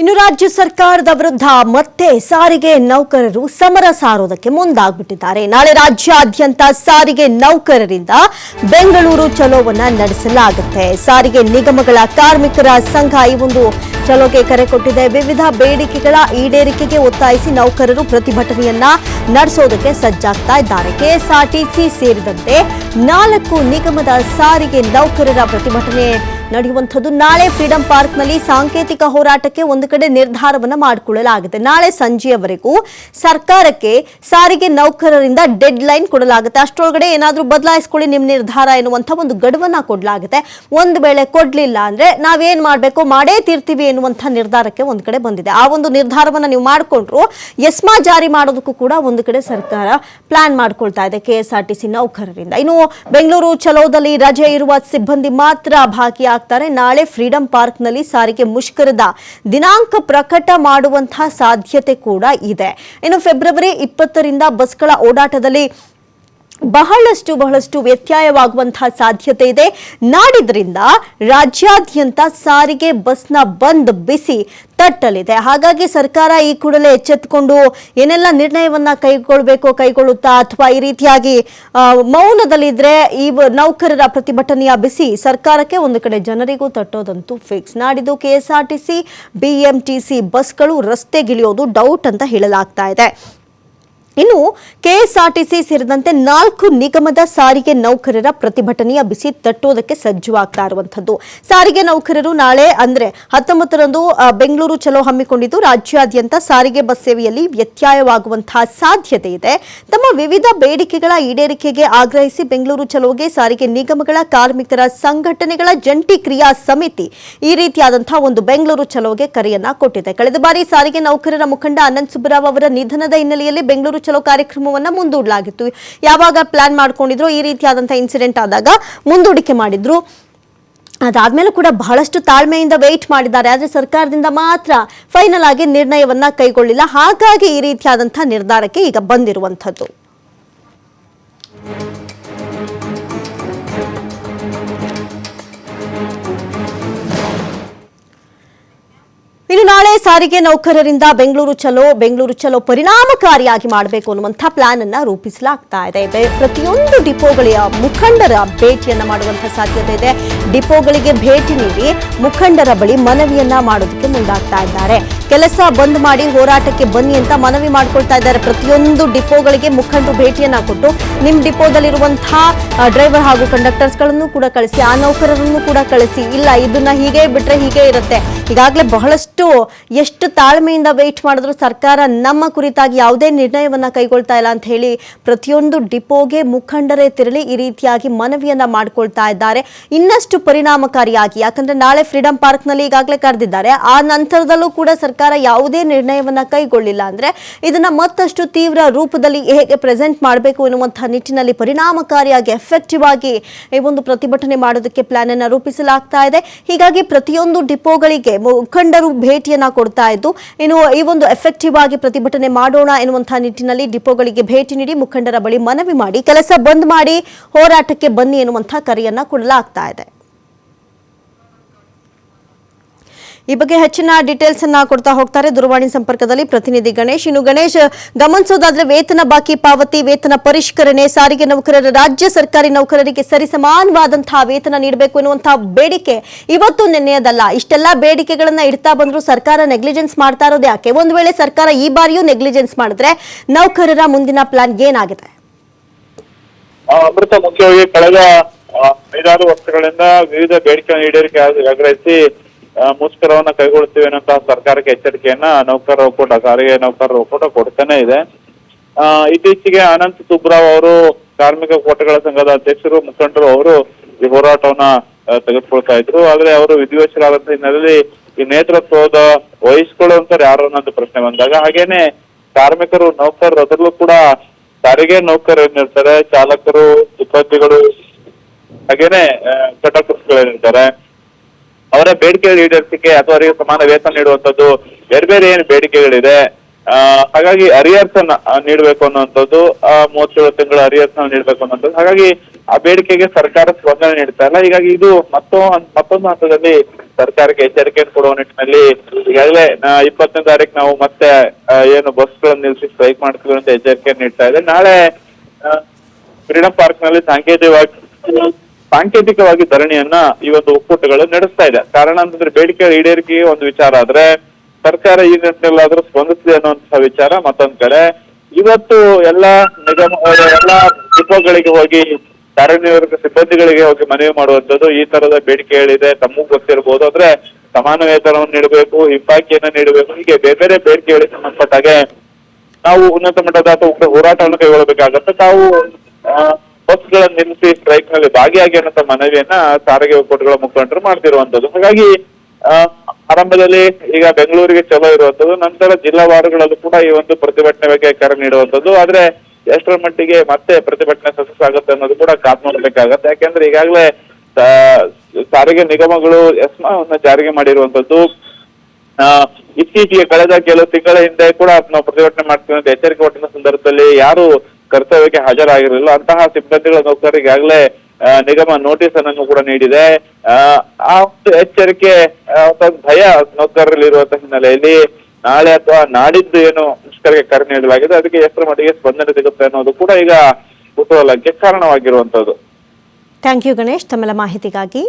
ಇನ್ನು ರಾಜ್ಯ ಸರ್ಕಾರದ ವಿರುದ್ಧ ಮತ್ತೆ ಸಾರಿಗೆ ನೌಕರರು ಸಮರ ಸಾರೋದಕ್ಕೆ ಮುಂದಾಗ್ಬಿಟ್ಟಿದ್ದಾರೆ. ನಾಳೆ ರಾಜ್ಯಾದ್ಯಂತ ಸಾರಿಗೆ ನೌಕರರಿಂದ ಬೆಂಗಳೂರು ಚಲೋವನ್ನ ನಡೆಸಲಾಗುತ್ತೆ. ಸಾರಿಗೆ ನಿಗಮಗಳ ಕಾರ್ಮಿಕರ ಸಂಘ ಈ ಒಂದು ಚಲೋಗೆ ಕರೆ ಕೊಟ್ಟಿದೆ. ವಿವಿಧ ಬೇಡಿಕೆಗಳ ಈಡೇರಿಕೆಗೆ ಒತ್ತಾಯಿಸಿ ನೌಕರರು ಪ್ರತಿಭಟನೆಯನ್ನ ನಡೆಸೋದಕ್ಕೆ ಸಜ್ಜಾಗ್ತಾ ಇದ್ದಾರೆ. ಕೆಎಸ್ಆರ್ಟಿಸಿ ಸೇರಿದಂತೆ ನಾಲ್ಕು ನಿಗಮದ ಸಾರಿಗೆ ನೌಕರರ ಪ್ರತಿಭಟನೆ ನಡೆಯುವಂಥದ್ದು. ನಾಳೆ ಫ್ರೀಡಂ ಪಾರ್ಕ್ನಲ್ಲಿ ಸಾಂಕೇತಿಕ ಹೋರಾಟಕ್ಕೆ ಒಂದು ಕಡೆ ನಿರ್ಧಾರವನ್ನು ಮಾಡಿಕೊಳ್ಳಲಾಗಿದೆ ನಾಳೆ ಸಂಜೆಯವರೆಗೂ ಸರ್ಕಾರಕ್ಕೆ ಸಾರಿಗೆ ನೌಕರರಿಂದ ಡೆಡ್ ಲೈನ್ ಕೊಡಲಾಗುತ್ತೆ. ಅಷ್ಟರೊಳಗಡೆ ಏನಾದರೂ ಬದಲಾಯಿಸ್ಕೊಳ್ಳಿ, ನಿಮ್ಮ ನಿರ್ಧಾರ ಎನ್ನುವಂಥ ಒಂದು ಗಡುವನ್ನು ಕೊಡಲಾಗುತ್ತೆ. ಒಂದು ವೇಳೆ ಕೊಡಲಿಲ್ಲ ಅಂದರೆ ನಾವೇನು ಮಾಡಬೇಕು? ಮಾಡೇ ತೀರ್ತೀವಿ ಎನ್ನುವಂಥ ನಿರ್ಧಾರಕ್ಕೆ ಒಂದು ಕಡೆ ಬಂದಿದೆ. ಆ ಒಂದು ನಿರ್ಧಾರವನ್ನು ನೀವು ಮಾಡಿಕೊಂಡ್ರು ಎಸ್ಮಾ ಜಾರಿ ಮಾಡೋದಕ್ಕೂ ಕೂಡ ಒಂದು ಕಡೆ ಸರ್ಕಾರ ಪ್ಲಾನ್ ಮಾಡ್ಕೊಳ್ತಾ ಇದೆ ಕೆ ಟಿ ಸಿ ನೌಕರರಿಂದ. ಇನ್ನು ಬೆಂಗಳೂರು ಚಲೋದಲ್ಲಿ ರಜೆ ಇರುವ ಸಿಬ್ಬಂದಿ ಮಾತ್ರ ಭಾಗಿಯಾಗ್ತಾರೆ ನಾಳೆ ಫ್ರೀಡಂ ಪಾರ್ಕ್ನಲ್ಲಿ ಸಾರಿಗೆ ಮುಷ್ಕರದ ದಿನಾಂಕ ಪ್ರಕಟ ಮಾಡುವಂತಹ ಸಾಧ್ಯತೆ ಕೂಡ ಇದೆ. ಇನ್ನು ಫೆಬ್ರವರಿ ಇಪ್ಪತ್ತರಿಂದ ಬಸ್ಗಳ ಓಡಾಟದಲ್ಲಿ ಬಹಳಷ್ಟು ಬಹಳಷ್ಟು ವ್ಯತ್ಯಯವಾಗುವಂತಹ ಸಾಧ್ಯತೆ ಇದೆ. ನಾಡಿದ್ರಿಂದ ರಾಜ್ಯಾದ್ಯಂತ ಸಾರಿಗೆ ಬಸ್ನ ಬಂದ್ ಬಿಸಿ ತಟ್ಟಲಿದೆ. ಹಾಗಾಗಿ ಸರ್ಕಾರ ಈ ಕೂಡಲೇ ಎಚ್ಚೆತ್ತುಕೊಂಡು ಏನೆಲ್ಲ ನಿರ್ಣಯವನ್ನ ಕೈಗೊಳ್ಳಬೇಕೋ ಕೈಗೊಳ್ಳುತ್ತಾ ಅಥವಾ ಈ ರೀತಿಯಾಗಿ ಮೌನದಲ್ಲಿದ್ರೆ ಈ ನೌಕರರ ಪ್ರತಿಭಟನೆಯ ಬಿಸಿ ಸರ್ಕಾರಕ್ಕೆ ಒಂದು ಕಡೆ ಜನರಿಗೂ ತಟ್ಟೋದಂತೂ ಫಿಕ್ಸ್ ನಾಡಿದ್ದು ಕೆಎಸ್ಆರ್ಟಿಸಿ, ಬಿಎಂಟಿಸಿ ಬಸ್ಗಳು ರಸ್ತೆಗಿಳಿಯೋದು ಡೌಟ್ ಅಂತ ಹೇಳಲಾಗ್ತಾ ಇದೆ. ಇನ್ನು ಕೆಎಸ್ಆರ್ಟಿಸಿ ಸೇರಿದಂತೆ ನಾಲ್ಕು ನಿಗಮದ ಸಾರಿಗೆ ನೌಕರರ ಪ್ರತಿಭಟನೆಯ ಬಿಸಿ ತಟ್ಟುವುದಕ್ಕೆ ಸಜ್ಜುವಾಗ್ತಾ ಇರುವಂತದ್ದು ಸಾರಿಗೆ ನೌಕರರು ನಾಳೆ ಅಂದ್ರೆ ಹತ್ತೊಂಬತ್ತರಂದು ಬೆಂಗಳೂರು ಚಲೋ ಹಮ್ಮಿಕೊಂಡಿದ್ದು, ರಾಜ್ಯಾದ್ಯಂತ ಸಾರಿಗೆ ಬಸ್ ಸೇವೆಯಲ್ಲಿ ವ್ಯತ್ಯಯವಾಗುವಂತಹ ಸಾಧ್ಯತೆ ಇದೆ. ತಮ್ಮ ವಿವಿಧ ಬೇಡಿಕೆಗಳ ಈಡೇರಿಕೆಗೆ ಆಗ್ರಹಿಸಿ ಬೆಂಗಳೂರು ಚಲೋಗೆ ಸಾರಿಗೆ ನಿಗಮಗಳ ಕಾರ್ಮಿಕರ ಸಂಘಟನೆಗಳ ಜಂಟಿ ಕ್ರಿಯಾ ಸಮಿತಿ ಈ ರೀತಿಯಾದಂತಹ ಒಂದು ಬೆಂಗಳೂರು ಚಲೋಗೆ ಕರೆಯನ್ನ ಕೊಟ್ಟಿದೆ. ಕಳೆದ ಬಾರಿ ಸಾರಿಗೆ ನೌಕರರ ಮುಖಂಡ ಅನಂತ್ ಸುಬ್ಬರಾವ್ ಅವರ ನಿಧನದ ಹಿನ್ನೆಲೆಯಲ್ಲಿ ಬೆಂಗಳೂರು ಚಲೋ ಕಾರ್ಯಕ್ರಮವನ್ನ ಮುಂದೂಡಲಾಗಿತ್ತು. ಯಾವಾಗ ಪ್ಲಾನ್ ಮಾಡ್ಕೊಂಡಿದ್ರು ಈ ರೀತಿಯಾದಂತಹ ಇನ್ಸಿಡೆಂಟ್ ಆದಾಗ ಮುಂದೂಡಿಕೆ ಮಾಡಿದ್ರು. ಅದಾದ್ಮೇಲೆ ಕೂಡ ಬಹಳಷ್ಟು ತಾಳ್ಮೆಯಿಂದ ವೆಯ್ಟ್ ಮಾಡಿದ್ದಾರೆ. ಆದರೆ ಸರ್ಕಾರದಿಂದ ಮಾತ್ರ ಫೈನಲ್ ಆಗಿ ನಿರ್ಣಯವನ್ನ ಕೈಗೊಳ್ಳಿಲ್ಲ. ಹಾಗಾಗಿ ಈ ರೀತಿಯಾದಂಥ ನಿರ್ಧಾರಕ್ಕೆ ಈಗ ಬಂದಿರುವಂಥದ್ದು. ಸಾರಿಗೆ ನೌಕರರಿಂದ ಬೆಂಗಳೂರು ಚಲೋ ಬೆಂಗಳೂರು ಚಲೋ ಪರಿಣಾಮಕಾರಿಯಾಗಿ ಮಾಡಬೇಕು ಅನ್ನುವಂಥ ಪ್ಲಾನ್ ಅನ್ನ ರೂಪಿಸಲಾಗ್ತಾ ಇದೆ. ಪ್ರತಿಯೊಂದು ಡಿಪೋಗಳ ಮುಖಂಡರ ಭೇಟಿಯನ್ನ ಮಾಡುವಂತಹ ಸಾಧ್ಯತೆ ಇದೆ. ಡಿಪೋಗಳಿಗೆ ಭೇಟಿ ನೀಡಿ ಮುಖಂಡರ ಬಳಿ ಮನವಿಯನ್ನ ಮಾಡೋದಕ್ಕೆ ಮುಂದಾಗ್ತಾ ಇದ್ದಾರೆ. ಕೆಲಸ ಬಂದ್ ಮಾಡಿ ಹೋರಾಟಕ್ಕೆ ಬನ್ನಿ ಅಂತ ಮನವಿ ಮಾಡ್ಕೊಳ್ತಾ ಇದ್ದಾರೆ. ಪ್ರತಿಯೊಂದು ಡಿಪೋಗಳಿಗೆ ಮುಖಂಡರು ಭೇಟಿಯನ್ನ ಕೊಟ್ಟು ನಿಮ್ಮ ಡಿಪೋದಲ್ಲಿರುವಂತಹ ಡ್ರೈವರ್ ಹಾಗೂ ಕಂಡಕ್ಟರ್ಸ್ಗಳನ್ನು ಕೂಡ ಕಳಿಸಿ, ಆ ನೌಕರರನ್ನು ಕೂಡ ಕಳಿಸಿ. ಇಲ್ಲ, ಇದನ್ನ ಹೀಗೆ ಬಿಟ್ರೆ ಹೀಗೆ ಇರುತ್ತೆ. ಈಗಾಗಲೇ ಬಹಳಷ್ಟು, ಎಷ್ಟು ತಾಳ್ಮೆಯಿಂದ ವೆಯ್ಟ್ ಮಾಡಿದ್ರು ಸರ್ಕಾರ ನಮ್ಮ ಕುರಿತಾಗಿ ಯಾವುದೇ ನಿರ್ಣಯವನ್ನ ಕೈಗೊಳ್ತಾ ಇಲ್ಲ ಅಂತ ಹೇಳಿ ಪ್ರತಿಯೊಂದು ಡಿಪೋಗೆ ಮುಖಂಡರೇ ತಿರಳಿ ಈ ರೀತಿಯಾಗಿ ಮನವಿಯನ್ನ ಮಾಡ್ಕೊಳ್ತಾ ಇದ್ದಾರೆ. ಇನ್ನಷ್ಟು ಪರಿಣಾಮಕಾರಿಯಾಗಿ, ಯಾಕಂದ್ರೆ ನಾಳೆ ಫ್ರೀಡಂ ಪಾರ್ಕ್ನಲ್ಲಿ ಈಗಾಗಲೇ ಕರೆದಿದ್ದಾರೆ. ಆ ನಂತರದಲ್ಲೂ ಕೂಡ ಸರ್ಕಾರ ಯಾವುದೇ ನಿರ್ಣಯವನ್ನ ಕೈಗೊಳ್ಳಿಲ್ಲ ಅಂದ್ರೆ ಇದನ್ನ ಮತ್ತಷ್ಟು ತೀವ್ರ ರೂಪದಲ್ಲಿ ಹೇಗೆ ಪ್ರೆಸೆಂಟ್ ಮಾಡಬೇಕು ಎನ್ನುವಂತಹ ನಿಟ್ಟಿನಲ್ಲಿ ಪರಿಣಾಮಕಾರಿಯಾಗಿ ಎಫೆಕ್ಟಿವ್ ಆಗಿ ಈ ಒಂದು ಪ್ರತಿಭಟನೆ ಮಾಡೋದಕ್ಕೆ ಪ್ಲಾನ್ ಅನ್ನ ರೂಪಿಸಲಾಗ್ತಾ ಇದೆ. ಹೀಗಾಗಿ ಪ್ರತಿಯೊಂದು ಡಿಪೋಗಳಿಗೆ ಮುಖಂಡರು ಭೇಟಿಯನ್ನ ಕೊಡ್ತಾ ಇದ್ದು, ಇನ್ನು ಈ ಒಂದು ಎಫೆಕ್ಟಿವ್ ಆಗಿ ಪ್ರತಿಭಟನೆ ಮಾಡೋಣ ಎನ್ನುವಂತಹ ನಿಟ್ಟಿನಲ್ಲಿ ಡಿಪೋಗಳಿಗೆ ಭೇಟಿ ನೀಡಿ ಮುಖಂಡರ ಬಳಿ ಮನವಿ ಮಾಡಿ, ಕೆಲಸ ಬಂದ್ ಮಾಡಿ, ಹೋರಾಟಕ್ಕೆ ಬನ್ನಿ ಎನ್ನುವಂತಹ ಕರೆಯನ್ನ ಕೊಡಲಾಗ್ತಾ ಇದೆ. ಈ ಬಗ್ಗೆ ಹೆಚ್ಚಿನ ಡೀಟೇಲ್ಸ್ ಅನ್ನ ಕೊಡ್ತಾ ಹೋಗ್ತಾರೆ ದೂರವಾಣಿ ಸಂಪರ್ಕದಲ್ಲಿ ಪ್ರತಿನಿಧಿ ಗಣೇಶ್. ಇನ್ನು ಗಣೇಶ್ ಗಮನಿಸೋದಾದ್ರೆ ವೇತನ ಬಾಕಿ ಪಾವತಿ, ವೇತನ ಪರಿಷ್ಕರಣೆ, ಸಾರಿಗೆ ನೌಕರರ, ರಾಜ್ಯ ಸರ್ಕಾರಿ ನೌಕರರಿಗೆ ಸರಿಸಮಾನವಾದಂತಹ ವೇತನ ನೀಡಬೇಕು ಎನ್ನುವಂತಹ ಬೇಡಿಕೆ ಇವತ್ತು ನಿನ್ನೆಯದಲ್ಲ. ಇಷ್ಟೆಲ್ಲ ಬೇಡಿಕೆಗಳನ್ನ ಇಡ್ತಾ ಬಂದ್ರು ಸರ್ಕಾರ ನೆಗ್ಲಿಜೆನ್ಸ್ ಮಾಡ್ತಾ ಇರೋದು ಯಾಕೆ? ಒಂದು ವೇಳೆ ಸರ್ಕಾರ ಈ ಬಾರಿಯೂ ನೆಗ್ಲಿಜೆನ್ಸ್ ಮಾಡಿದ್ರೆ ನೌಕರರ ಮುಂದಿನ ಪ್ಲಾನ್ ಏನಾಗಿದೆ? ಅಮೃತ, ಮುಖ್ಯವಾಗಿ ಕಳೆದ ಐದಾರು ವರ್ಷಗಳಿಂದ ವಿವಿಧ ಬೇಡಿಕೆ ಈಡೇರಿಕೆ ಆಗ- ಆಗ್ರಹಿಸಿ ಮುಷ್ಕರವನ್ನ ಕೈಗೊಳ್ತೀವಿ ಅನ್ನೋಂತಹ ಸರ್ಕಾರಕ್ಕೆ ಎಚ್ಚರಿಕೆಯನ್ನ ನೌಕರರ ಒಕ್ಕೂಟ ಸಾರಿಗೆ ನೌಕರರ ಒಕ್ಕೂಟ ಕೊಡ್ತಾನೆ ಇದೆ. ಇತ್ತೀಚೆಗೆ ಅನಂತ್ ಸುಬ್ರಾವ್ ಅವರು, ಕಾರ್ಮಿಕ ಕೋಟೆಗಳ ಸಂಘದ ಅಧ್ಯಕ್ಷರು, ಮುಖಂಡರು ಅವರು ಈ ಹೋರಾಟವನ್ನ ತೆಗೆದುಕೊಳ್ತಾ ಇದ್ರು. ಆದ್ರೆ ಅವರು ವಿಧಿವಶರಾದಂತ ಹಿನ್ನೆಲೆಯಲ್ಲಿ ಈ ನೇತೃತ್ವದ ವಹಿಸ್ಕೊಳ್ಳುವಂತ ಯಾರು ಅನ್ನೋದು ಪ್ರಶ್ನೆ ಬಂದಾಗ, ಹಾಗೇನೆ ಕಾರ್ಮಿಕರು, ನೌಕರರು ಅದರಲ್ಲೂ ಕೂಡ ಸಾರಿಗೆ ನೌಕರರು ಚಾಲಕರು, ಸಿಬ್ಬಂದಿಗಳು, ಹಾಗೇನೆ ಕಟಕರ್ಸ್ಗಳೇನಿರ್ತಾರೆ ಅವರ ಬೇಡಿಕೆ ಈಡೇರಿಸಿಕೆ ಅಥವಾ ಅವರಿಗೆ ಸಮಾನ ವೇತನ ನೀಡುವಂತದ್ದು ಬೇರೆ ಬೇರೆ ಏನು ಬೇಡಿಕೆಗಳಿದೆ ಹಾಗಾಗಿ ಅರಿಯರ್ಸ್ ಅನ್ನ ನೀಡಬೇಕು ಅನ್ನುವಂಥದ್ದು ಮೂವತ್ತೇಳು ತಿಂಗಳ ಅರಿಯರ್ಸ್ ನೀಡ್ಬೇಕು ಅನ್ನುವಂಥದ್ದು. ಹಾಗಾಗಿ ಆ ಬೇಡಿಕೆಗೆ ಸರ್ಕಾರ ಸ್ಪಂದನೆ ನೀಡ್ತಾ ಇಲ್ಲ. ಹೀಗಾಗಿ ಇದು ಮತ್ತೊ ಮತ್ತೊಂದು ಹಂತದಲ್ಲಿ ಸರ್ಕಾರಕ್ಕೆ ಎಚ್ಚರಿಕೆಯನ್ನು ಕೊಡುವ ನಿಟ್ಟಿನಲ್ಲಿ ಈಗಾಗಲೇ ಇಪ್ಪತ್ತನೇ ತಾರೀಕು ನಾವು ಮತ್ತೆ ಏನು ಬಸ್ಗಳನ್ನು ನಿಲ್ಲಿಸಿ ಸ್ಟ್ರೈಕ್ ಮಾಡ್ತೀವಿ ಅಂತ ಎಚ್ಚರಿಕೆಯನ್ನು ನೀಡ್ತಾ ಇದೆ. ನಾಳೆ ಫ್ರೀಡಂ ಪಾರ್ಕ್ನಲ್ಲಿ ಸಾಂಕೇತಿಕವಾಗಿ ಸಾಂಕೇತಿಕವಾಗಿ ಧರಣಿಯನ್ನ ಈ ಒಂದು ಒಕ್ಕೂಟಗಳು ನಡೆಸ್ತಾ ಇದೆ. ಕಾರಣ ಅಂತಂದ್ರೆ ಬೇಡಿಕೆ ಈಡೇರಿಕೆ ಒಂದು ವಿಚಾರ ಆದ್ರೆ ಸರ್ಕಾರ ಈ ನಿಟ್ಟಿನಲ್ಲಾದ್ರೂ ಸ್ಪಂದಿಸಿದೆ ಅನ್ನುವಂತಹ ವಿಚಾರ ಮತ್ತೊಂದ್ ಕಡೆ. ಇವತ್ತು ಎಲ್ಲಾ ನಿಗಮ, ಎಲ್ಲಾ ಡಿಪೋಗಳಿಗೆ ಹೋಗಿ ಕಾರ್ಯನಿರ್ವಾಹಕ ಸಿಬ್ಬಂದಿಗಳಿಗೆ ಹೋಗಿ ಮನವಿ ಮಾಡುವಂತದ್ದು ಈ ತರದ ಬೇಡಿಕೆಗಳಿದೆ ತಮಗೂ ಗೊತ್ತಿರಬಹುದು ಅಂದ್ರೆ ಸಮಾನ ವೇತನವನ್ನು ನೀಡಬೇಕು, ಹಿಂಬಾಕಿಯನ್ನ ನೀಡಬೇಕು. ಹೀಗೆ ಬೇರೆ ಬೇರೆ ಬೇಡಿಕೆಗಳಿಗೆ ಸಂಬಂಧಪಟ್ಟಾಗೆ ನಾವು ಉನ್ನತ ಮಟ್ಟದ ಅಥವಾ ಹೋರಾಟವನ್ನು ಕೈಗೊಳ್ಳಬೇಕಾಗತ್ತೆ. ತಾವು ಬಸ್ಗಳನ್ನು ನಿಲ್ಲಿಸಿ ಸ್ಟ್ರೈಕ್ನಲ್ಲಿ ಭಾಗಿಯಾಗಿ ಅನ್ನೋ ಮನವಿಯನ್ನ ಸಾರಿಗೆ ಒಕ್ಕೂಟಗಳ ಮುಖಂಡರು ಮಾಡ್ತಿರುವಂತದ್ದು ಹಾಗಾಗಿ ಆರಂಭದಲ್ಲಿ ಈಗ ಬೆಂಗಳೂರಿಗೆ ಚಲೋ ಇರುವಂತದ್ದು ನಂತರ ಜಿಲ್ಲಾವಾರುಗಳಲ್ಲೂ ಕೂಡ ಈ ಒಂದು ಪ್ರತಿಭಟನೆ ಬಗ್ಗೆ ಕರೆ ನೀಡುವಂತದ್ದು ಆದ್ರೆ, ಎಷ್ಟರ ಮಟ್ಟಿಗೆ ಮತ್ತೆ ಪ್ರತಿಭಟನೆ ಸಕ್ಸಸ್ ಆಗುತ್ತೆ ಅನ್ನೋದು ಕೂಡ ಕಾದ್ ನೋಡ್ಬೇಕಾಗತ್ತೆ. ಯಾಕೆಂದ್ರೆ ಈಗಾಗಲೇ ಸಾರಿಗೆ ನಿಗಮಗಳು ಎಸ್ಮಾವನ್ನ ಜಾರಿಗೆ ಮಾಡಿರುವಂತದ್ದು ಇತ್ತೀಚೆಗೆ ಕಳೆದ ಕೆಲವು ತಿಂಗಳ ಹಿಂದೆ ಕೂಡ ನಾವು ಪ್ರತಿಭಟನೆ ಮಾಡ್ತೀವಿ ಅಂತ ಎಚ್ಚರಿಕೆ ಕೊಟ್ಟಿನ ಸಂದರ್ಭದಲ್ಲಿ ಯಾರು ಕರ್ತವ್ಯಕ್ಕೆ ಹಾಜರಾಗಿರಲಿಲ್ಲ. ಅಂತಹ ಸಿಬ್ಬಂದಿಗಳ ನೌಕರರಿಗೆ ಆಗ್ಲೇ ನಿಗಮ ನೋಟಿಸ್ ಅನ್ನು ಕೂಡ ನೀಡಿದೆ. ಆ, ಒಂದು ಎಚ್ಚರಿಕೆ ಭಯ ನೌಕರರಲ್ಲಿ ಇರುವಂತಹ ಹಿನ್ನೆಲೆಯಲ್ಲಿ ನಾಳೆ ಅಥವಾ ನಾಡಿದ್ದು ಏನು ಮುಷ್ಕರಿಗೆ ಕರೆ ನೀಡಲಾಗಿದೆ ಅದಕ್ಕೆ ಎಷ್ಟರ ಮಟ್ಟಿಗೆ ಸ್ಪಂದನೆ ಸಿಗುತ್ತೆ ಅನ್ನೋದು ಕೂಡ ಈಗ ಕುತೂಹಲಕ್ಕೆ ಕಾರಣವಾಗಿರುವಂತದ್ದು ಥ್ಯಾಂಕ್ ಯು ಗಣೇಶ್ ತಮ್ಮೆಲ್ಲ ಮಾಹಿತಿಗಾಗಿ